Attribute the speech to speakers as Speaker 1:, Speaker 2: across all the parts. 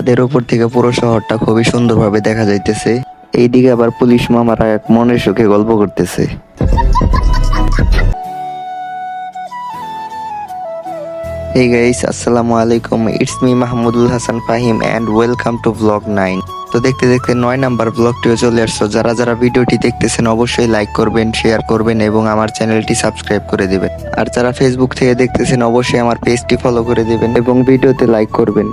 Speaker 1: ছাদের উপর থেকে পুরো শহরটা খুবই সুন্দরভাবে দেখা যাইতেছে। এইদিকে আবার পুলিশ মামারা এক মনের সুখে গল্প করতেছে। Hey guys, আসসালামু আলাইকুম। It's me Mahmudul Hasan Fahim and welcome to blog nine তো দেখতে দেখতে নয় নাম্বার ব্লগটিও চলে আসছো। যারা যারা ভিডিওটি দেখতেছেন অবশ্যই লাইক করবেন শেয়ার করবেন এবং আমার চ্যানেলটি সাবস্ক্রাইব করে দিবেন। আর যারা ফেসবুক থেকে দেখতেছেন অবশ্যই আমার পেজটি ফলো করে দিবেন এবং ভিডিওতে লাইক করবেন।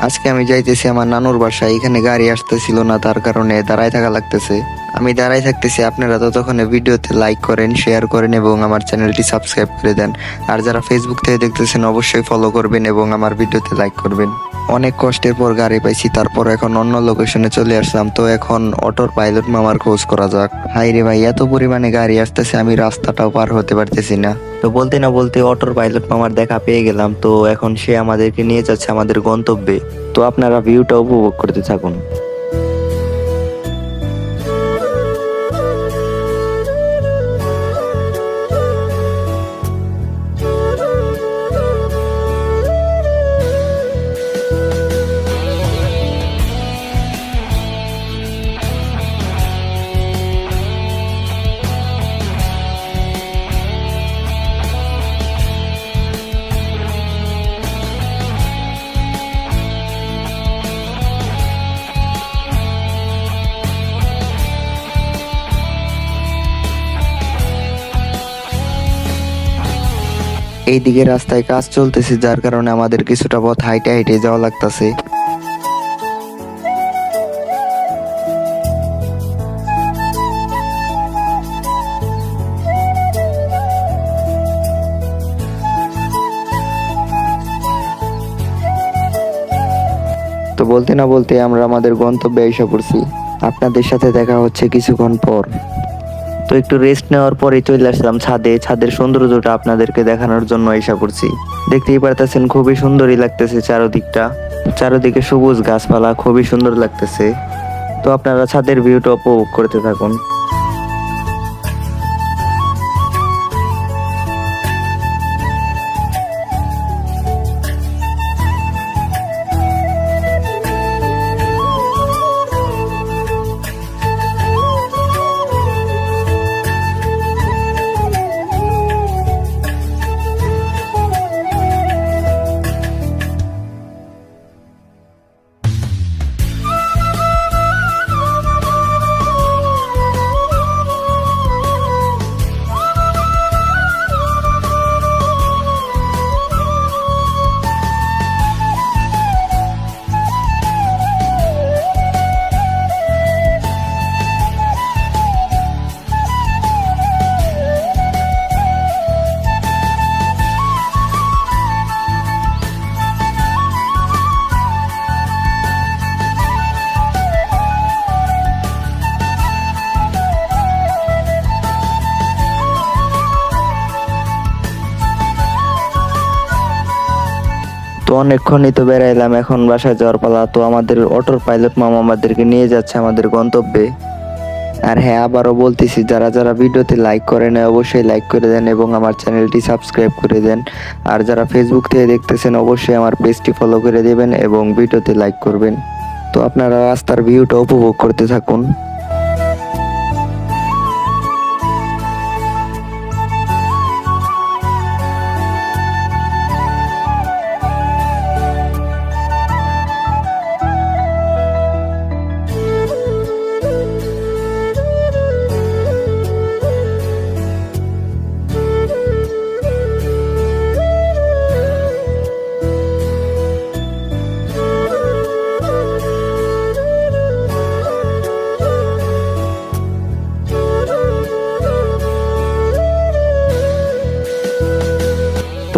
Speaker 1: আজকে আমি যাইতেছি আমার নানুর বাসায়, এখানে গাড়ি আসতেছিল না, তার কারণে দাঁড়ায় থাকা লাগতেছে। আমি দাঁড়ায় থাকতেছি, আপনারা ততক্ষণে ভিডিওতে লাইক করেন শেয়ার করেন এবং আমার চ্যানেলটি সাবস্ক্রাইব করে দেন। আর যারা ফেসবুক থেকে দেখতেছেন, অবশ্যই ফলো করবেন এবং আমার ভিডিওতে লাইক করবেন। অনেক কষ্টের পর গাড়ি পাইছি, তারপর এখন অন্য লোকেশনে চলে আসলাম। তো এখন অটোর পাইলট মামার খোঁজ করা যাক। হাই রে ভাই, এত পরিমাণে গাড়ি আসতেছে, আমি রাস্তাটাও পার হতে পারতেছি না। তো বলতে না বলতে অটোর পাইলট মামার দেখা পেয়ে গেলাম। তো এখন সে আমাদেরকে নিয়ে যাচ্ছে আমাদের গন্তব্যে। তো আপনারা ভিউটা উপভোগ করতে থাকুন। এইদিকে রাস্তায় কাজ চলতেছে, যার কারণে আমাদের কিছুটা পথ হাইটে হাইটে যাওয়া লাগতেছে। তো বলতে না বলতে আমরা আমাদের গন্তব্যে এসে পড়ছি। আপনাদের সাথে দেখা হচ্ছে কিছুক্ষণ পর। তো একটু রেস্ট নেওয়ার পরে চলে আসলাম ছাদে। ছাদের সৌন্দর্যটা আপনাদেরকে দেখানোর জন্য এসা করছি দেখতেই পারতেছেন খুবই সুন্দরই লাগতেছে চারোদিকটা। চারদিকে সবুজ গাছপালা, খুবই সুন্দর লাগতেছে। তো আপনারা ছাদের ভিউটা উপভোগ করতে থাকুন। তো অনেকক্ষণই তো বেড়াইলাম, এখন বাসায় যাওয়ার পালা। তো আমাদের অটোর পাইলট মামা আমাদেরকে নিয়ে যাচ্ছে আমাদের গন্তব্যে। আর হ্যাঁ আবারও বলতেছি, যারা যারা ভিডিওতে লাইক করে নেয়, অবশ্যই লাইক করে দেন এবং আমার চ্যানেলটি সাবস্ক্রাইব করে দেন। আর যারা ফেসবুক থেকে দেখতেছেন, অবশ্যই আমার পেজটি ফলো করে দেবেন এবং ভিডিওতে লাইক করবেন। তো আপনারা রাস্তার ভিউটা উপভোগ করতে থাকুন।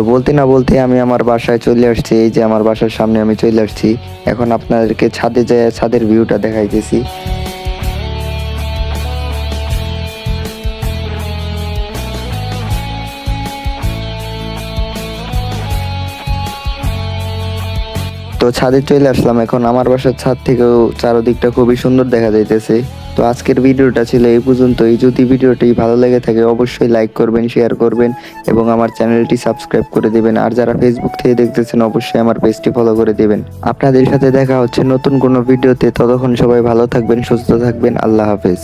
Speaker 1: তো বলতে না বলতে আমি আমার বাসায় চলে আসছি, এই যে আমার বাসার সামনে আমি চলে আসছি। এখন আপনাদেরকে ছাদে যায় ছাদের ভিউটা দেখাইতেছি। তো ছাদে চলে আসলাম এখন। আমার বাসার ছাদ থেকেও চারদিকটা খুবই সুন্দর দেখা যাইতেছে। তো আজকের ভিডিওটা ছিল এই পর্যন্তই। যদি ভিডিওটি ভালো লেগে থাকে, অবশ্যই লাইক করবেন শেয়ার করবেন এবং আমার চ্যানেলটি সাবস্ক্রাইব করে দেবেন। আর যারা ফেসবুক থেকে দেখতেছেন, অবশ্যই আমার পেজটি ফলো করে দেবেন। আপনাদের সাথে দেখা হচ্ছে নতুন কোনো ভিডিওতে। ততক্ষণ সবাই ভালো থাকবেন, সুস্থ থাকবেন। আল্লাহ হাফেজ।